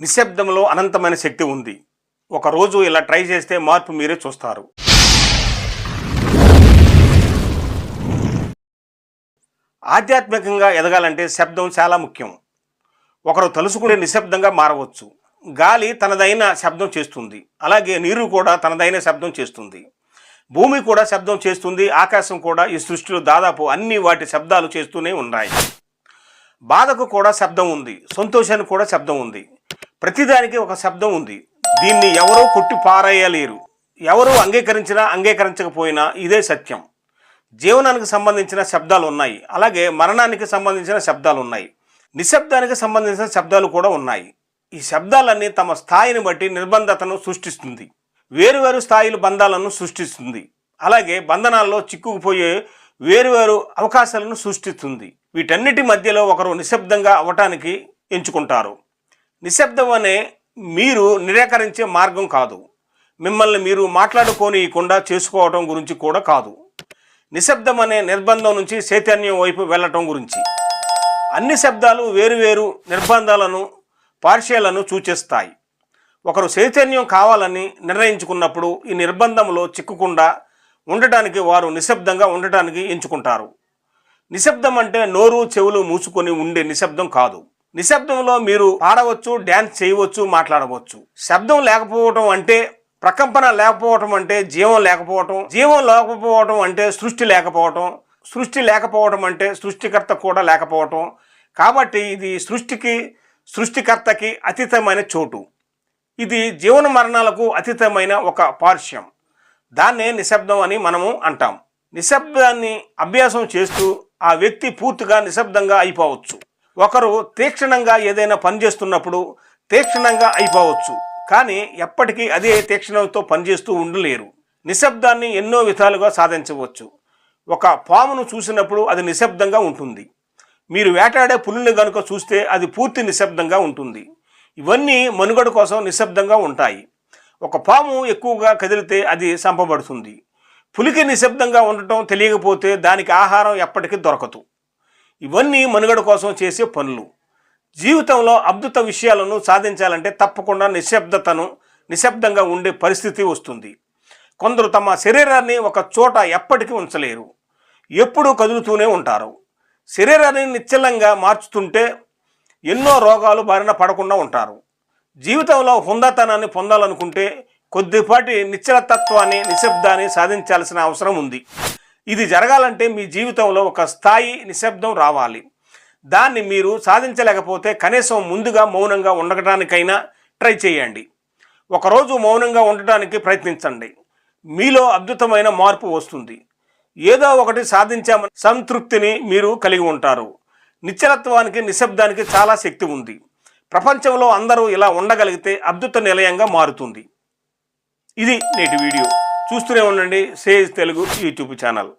నిశ్శబ్దంలో అనంతమైన శక్తి ఉంది. ఒకరోజు ఇలా ట్రై చేస్తే మార్పు మీరే చూస్తారు. ఆధ్యాత్మికంగా ఎదగాలంటే శబ్దం చాలా ముఖ్యం. ఒకరు తలుసుకునే నిశ్శబ్దంగా మారవచ్చు. గాలి తనదైన శబ్దం చేస్తుంది. అలాగే నీరు కూడా తనదైన శబ్దం చేస్తుంది. భూమి కూడా శబ్దం చేస్తుంది. ఆకాశం కూడా ఈ సృష్టిలో దాదాపు అన్ని వాటి శబ్దాలు చేస్తూనే ఉన్నాయి. బాధకు కూడా శబ్దం ఉంది. సంతోషానికి కూడా శబ్దం ఉంది. ప్రతిదానికి ఒక శబ్దం ఉంది. దీన్ని ఎవరో కొట్టి పారేయలేరు. ఎవరు అంగీకరించినా అంగీకరించకపోయినా ఇదే సత్యం. జీవనానికి సంబంధించిన శబ్దాలు ఉన్నాయి. అలాగే మరణానికి సంబంధించిన శబ్దాలు ఉన్నాయి. నిశ్శబ్దానికి సంబంధించిన శబ్దాలు కూడా ఉన్నాయి. ఈ శబ్దాలన్నీ తమ స్థాయిని బట్టి నిర్బంధతను సృష్టిస్తుంది. వేరువేరు స్థాయిల బంధాలను సృష్టిస్తుంది. అలాగే బంధనాల్లో చిక్కుకుపోయే వేరువేరు అవకాశాలను సృష్టిస్తుంది. వీటన్నిటి మధ్యలో ఒకరు నిశ్శబ్దంగా అవటానికి ఎంచుకుంటారు. నిశ్శబ్దం అనే మీరు నిరాకరించే మార్గం కాదు. మిమ్మల్ని మీరు మాట్లాడుకోనియకుండా చేసుకోవడం గురించి కూడా కాదు. నిశ్శబ్దం అనే నిర్బంధం నుంచి చైతన్యం వైపు వెళ్ళటం గురించి. అన్ని శబ్దాలు వేరువేరు నిర్బంధాలను పార్శ్యాలను సూచిస్తాయి. ఒకరు చైతన్యం కావాలని నిర్ణయించుకున్నప్పుడు ఈ నిర్బంధంలో చిక్కకుండా ఉండటానికి వారు నిశ్శబ్దంగా ఉండటానికి ఎంచుకుంటారు. నిశ్శబ్దం అంటే నోరు చెవులు మూసుకొని ఉండే నిశ్శబ్దం కాదు. నిశ్శబ్దంలో మీరు పాడవచ్చు డ్యాన్స్ చేయవచ్చు మాట్లాడవచ్చు. శబ్దం లేకపోవటం అంటే ప్రకంపన లేకపోవటం అంటే జీవం లేకపోవటం జీవం లేకపోవటం అంటే సృష్టి లేకపోవటం సృష్టి లేకపోవటం అంటే సృష్టికర్త కూడా లేకపోవటం. కాబట్టి ఇది సృష్టికి సృష్టికర్తకి అతీతమైన చోటు. ఇది జీవన మరణాలకు అతీతమైన ఒక పార్శ్యం దాన్నే నిశ్శబ్దం అని మనము అంటాం. నిశ్శబ్దాన్ని అభ్యాసం చేస్తూ ఆ వ్యక్తి పూర్తిగా నిశ్శబ్దంగా అయిపోవచ్చు. ఒకరు తీక్షణంగా ఏదైనా పని చేస్తున్నప్పుడు తీక్షణంగా అయిపోవచ్చు. కానీ ఎప్పటికీ అదే తీక్షణంతో పనిచేస్తూ ఉండలేరు. నిశ్శబ్దాన్ని ఎన్నో విధాలుగా సాధించవచ్చు. ఒక పామును చూసినప్పుడు అది నిశ్శబ్దంగా ఉంటుంది. మీరు వేటాడే పులిని కనుక చూస్తే అది పూర్తి నిశ్శబ్దంగా ఉంటుంది. ఇవన్నీ మనుగడ కోసం నిశ్శబ్దంగా ఉంటాయి. ఒక పాము ఎక్కువగా కదిలితే అది చంపబడుతుంది. పులికి నిశ్శబ్దంగా ఉండటం తెలియకపోతే దానికి ఆహారం ఎప్పటికీ దొరకదు. ఇవన్నీ మనుగడ కోసం చేసే పనులు. జీవితంలో అద్భుత విషయాలను సాధించాలంటే తప్పకుండా నిశ్శబ్దతను నిశ్శబ్దంగా ఉండే పరిస్థితి వస్తుంది. కొందరు తమ శరీరాన్ని ఒక చోట ఎప్పటికీ ఉంచలేరు. ఎప్పుడూ కదులుతూనే ఉంటారు. శరీరాన్ని నిశ్చలంగా మార్చుతుంటే ఎన్నో రోగాలు బారిన పడకుండా ఉంటారు. జీవితంలో హుందాతనాన్ని పొందాలనుకుంటే కొద్దిపాటి నిశ్చలతత్వాన్ని నిశ్శబ్దాన్ని సాధించాల్సిన అవసరం ఉంది. ఇది జరగాలంటే మీ జీవితంలో ఒక స్థాయి నిశ్శబ్దం రావాలి. దాన్ని మీరు సాధించలేకపోతే కనీసం ముందుగా మౌనంగా ఉండటానికైనా ట్రై చేయండి. ఒకరోజు మౌనంగా ఉండటానికి ప్రయత్నించండి. మీలో అద్భుతమైన మార్పు వస్తుంది. ఏదో ఒకటి సాధించామని సంతృప్తిని మీరు కలిగి ఉంటారు. నిశ్చలత్వానికి నిశ్శబ్దానికి చాలా శక్తి ఉంది. ప్రపంచంలో అందరూ ఇలా ఉండగలిగితే అద్భుత నిలయంగా మారుతుంది. ఇది నేటి వీడియో. చూస్తూనే ఉండండి. Sage Telugu YouTube channel.